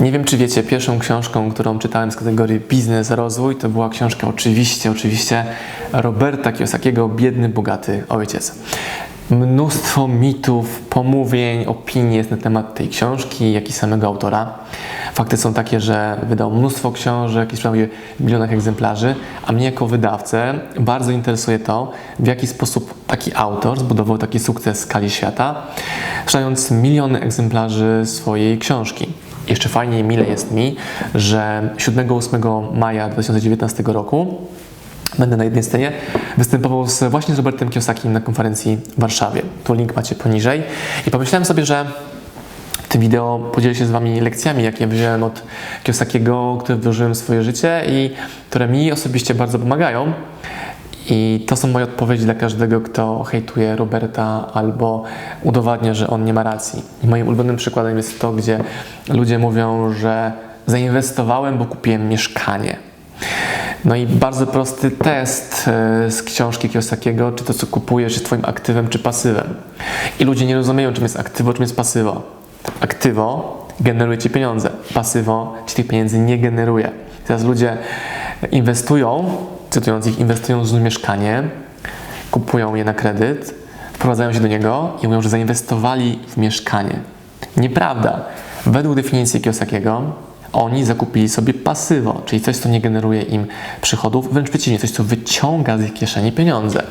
Nie wiem, czy wiecie, pierwszą książką, którą czytałem z kategorii Biznes, Rozwój, to była książka oczywiście, oczywiście Roberta Kiyosakiego Biedny, Bogaty Ojciec. Mnóstwo mitów, pomówień, opinii jest na temat tej książki, jak i samego autora. Fakty są takie, że wydał mnóstwo książek i sprzedał je w milionach egzemplarzy, a mnie jako wydawcę bardzo interesuje to, w jaki sposób taki autor zbudował taki sukces w skali świata, sprzedając miliony egzemplarzy swojej książki. Jeszcze fajniej, mile jest mi, że 7-8 maja 2019 roku będę na jednej scenie występował z, właśnie z Robertem Kiosakim na konferencji w Warszawie. Tu link macie poniżej. I pomyślałem sobie, że w tym wideo podzielę się z Wami lekcjami, jakie wziąłem od Kiosakiego, które wdrożyłem w swoje życie i które mi osobiście bardzo pomagają. I to są moje odpowiedzi dla każdego, kto hejtuje Roberta albo udowadnia, że on nie ma racji. Moim ulubionym przykładem jest to, gdzie ludzie mówią, że zainwestowałem, bo kupiłem mieszkanie. No i bardzo prosty test e, z książki Kiyosakiego, czy to co kupujesz jest Twoim aktywem czy pasywem. I ludzie nie rozumieją, czym jest aktywo, czym jest pasywo. Aktywo generuje Ci pieniądze, pasywo Ci tych pieniędzy nie generuje. Teraz ludzie inwestują, cytując ich, inwestują w mieszkanie, kupują je na kredyt, wprowadzają się do niego i mówią, że zainwestowali w mieszkanie. Nieprawda. Według definicji Kiyosakiego oni zakupili sobie pasywo, czyli coś, co nie generuje im przychodów, wręcz przeciwnie, coś, co wyciąga z ich kieszeni pieniądze.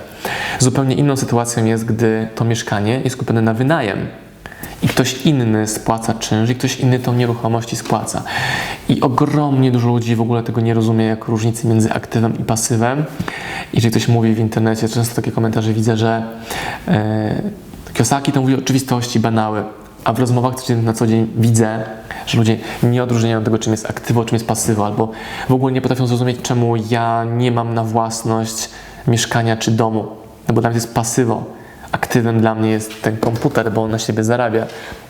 Zupełnie inną sytuacją jest, gdy to mieszkanie jest kupione na wynajem i ktoś inny spłaca czynsz i ktoś inny tą nieruchomość spłaca. I ogromnie dużo ludzi w ogóle tego nie rozumie, jak różnicy między aktywem i pasywem. I jeżeli ktoś mówi w internecie, często takie komentarze widzę, że e, Kiosaki to mówi oczywistości, banały, a w rozmowach codziennych na co dzień widzę, że ludzie nie odróżniają tego, czym jest aktywo, czym jest pasywo, albo w ogóle nie potrafią zrozumieć, czemu ja nie mam na własność mieszkania czy domu, no bo tam jest pasywo. Aktywem dla mnie jest ten komputer, bo on na siebie zarabia.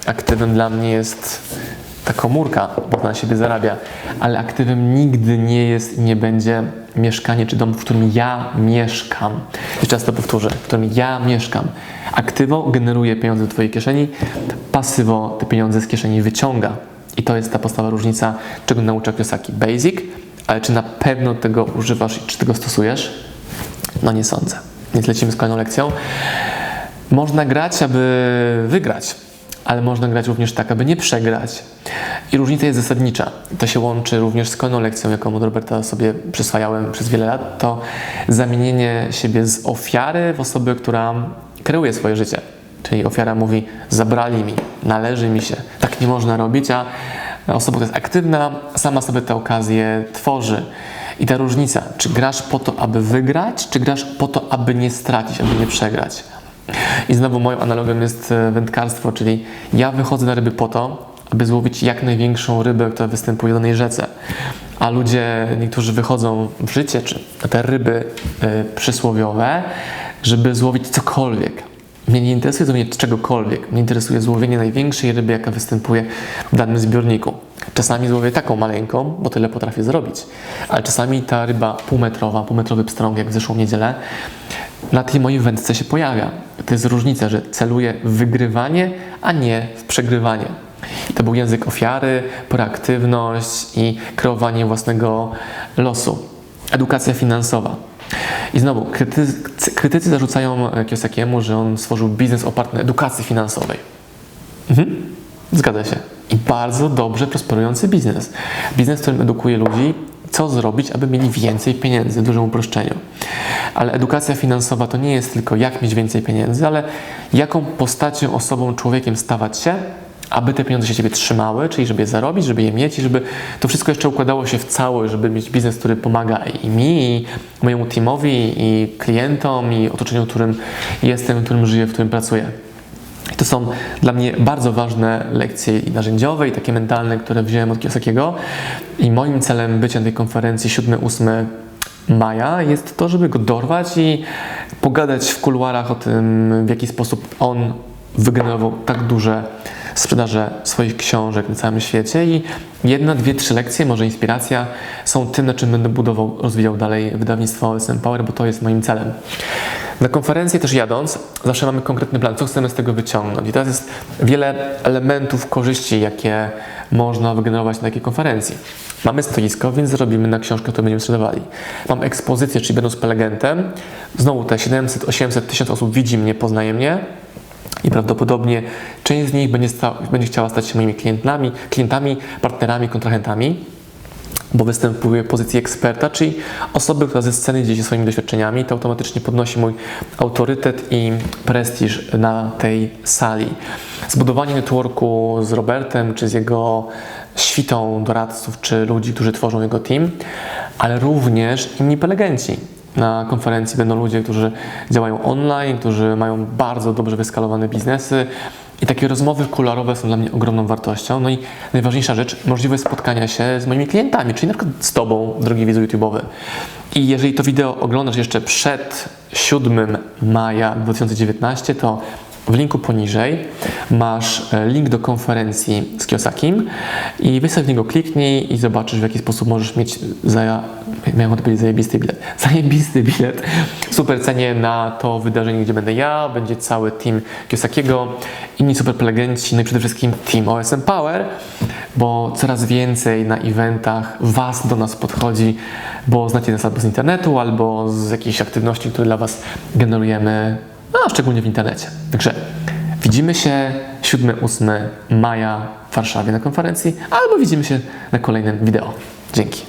Aktywem dla mnie jest ta komórka, bo ona na siebie zarabia. Ale aktywem nigdy nie jest i nie będzie mieszkanie czy dom, w którym ja mieszkam. Jeszcze raz to powtórzę, w którym ja mieszkam. Aktywo generuje pieniądze do Twojej kieszeni, pasywo te pieniądze z kieszeni wyciąga. I to jest ta podstawowa różnica, czego naucza Kiyosaki. Basic, ale czy na pewno tego używasz i czy tego stosujesz? No nie sądzę. Więc lecimy z kolejną lekcją. Można grać, aby wygrać, ale można grać również tak, aby nie przegrać. I różnica jest zasadnicza. To się łączy również z kolejną lekcją, jaką od Roberta sobie przyswajałem przez wiele lat. To zamienienie siebie z ofiary w osobę, która kreuje swoje życie. Czyli ofiara mówi: Zabrali mi, należy mi się. Tak nie można robić, a osoba, która jest aktywna, sama sobie tę okazję tworzy. I ta różnica, czy grasz po to, aby wygrać, czy grasz po to, aby nie stracić, aby nie przegrać. I znowu moją analogią jest e, wędkarstwo, czyli ja wychodzę na ryby po to, aby złowić jak największą rybę, która występuje w danej rzece. A ludzie, niektórzy wychodzą w życie, czy te ryby y, przysłowiowe, żeby złowić cokolwiek. Mnie nie interesuje złowienie czegokolwiek. Mnie interesuje złowienie największej ryby, jaka występuje w danym zbiorniku. Czasami złowię taką maleńką, bo tyle potrafię zrobić. Ale czasami ta ryba półmetrowa, półmetrowy pstrąg, jak w zeszłą niedzielę, na tej mojej wędce się pojawia. To jest różnica, że celuję w wygrywanie, a nie w przegrywanie. To był język ofiary, proaktywność i kreowanie własnego losu. Edukacja finansowa. I znowu, krytycy, krytycy zarzucają Kiosakiemu, że on stworzył biznes oparty na edukacji finansowej. Mhm. Zgadza się. Bardzo dobrze prosperujący biznes. Biznes, w którym edukuje ludzi, co zrobić, aby mieli więcej pieniędzy, w dużym uproszczeniu. Ale edukacja finansowa to nie jest tylko jak mieć więcej pieniędzy, ale jaką postacią, osobą, człowiekiem stawać się, aby te pieniądze się ciebie trzymały, czyli żeby je zarobić, żeby je mieć i żeby to wszystko jeszcze układało się w całość, żeby mieć biznes, który pomaga i mi, i mojemu teamowi, i klientom, i otoczeniu, w którym jestem, w którym żyję, w którym pracuję. To są dla mnie bardzo ważne lekcje i narzędziowe, i takie mentalne, które wziąłem od Kiyosakiego. I moim celem bycia na tej konferencji 7-8 maja jest to, żeby go dorwać i pogadać w kuluarach o tym, w jaki sposób on wygenerował tak duże sprzedaże swoich książek na całym świecie i jedna, dwie, trzy lekcje, może inspiracja są tym, na czym będę budował, rozwijał dalej wydawnictwo SM Power, bo to jest moim celem. Na konferencję też jadąc, zawsze mamy konkretny plan, co chcemy z tego wyciągnąć. I teraz jest wiele elementów korzyści, jakie można wygenerować na takiej konferencji. Mamy stoisko, więc zrobimy na książkę, którą będziemy sprzedawali. Mam ekspozycję, czyli będąc prelegentem, znowu te 700, 800, 1000 osób widzi mnie, poznaje mnie, i prawdopodobnie część z nich będzie, sta- będzie chciała stać się moimi klientami, klientami, partnerami, kontrahentami, bo występuję w pozycji eksperta, czyli osoby, która ze sceny dzieli się swoimi doświadczeniami, to automatycznie podnosi mój autorytet i prestiż na tej sali. Zbudowanie networku z Robertem, czy z jego świtą doradców, czy ludzi, którzy tworzą jego team, ale również inni prelegenci. Na konferencji będą ludzie, którzy działają online, którzy mają bardzo dobrze wyskalowane biznesy. I takie rozmowy kularowe są dla mnie ogromną wartością. No i najważniejsza rzecz, możliwość spotkania się z moimi klientami, czyli na przykład z Tobą, drogi widzu YouTube'owy. I jeżeli to wideo oglądasz jeszcze przed 7 maja 2019, to w linku poniżej masz e, link do konferencji z Kiyosakim i sobie w niego kliknij i zobaczysz w jaki sposób możesz mieć za, miałem odpowiedzieć zajebisty bilet, zajebisty bilet. Super cenie na to wydarzenie, gdzie będę ja, będzie cały team Kiyosakiego, inni super prelegenci, no i przede wszystkim team OSM Power, bo coraz więcej na eventach Was do nas podchodzi, bo znacie nas albo z internetu, albo z jakichś aktywności, które dla Was generujemy a szczególnie w internecie. Także widzimy się 7-8 maja w Warszawie na konferencji, albo widzimy się na kolejnym wideo. Dzięki.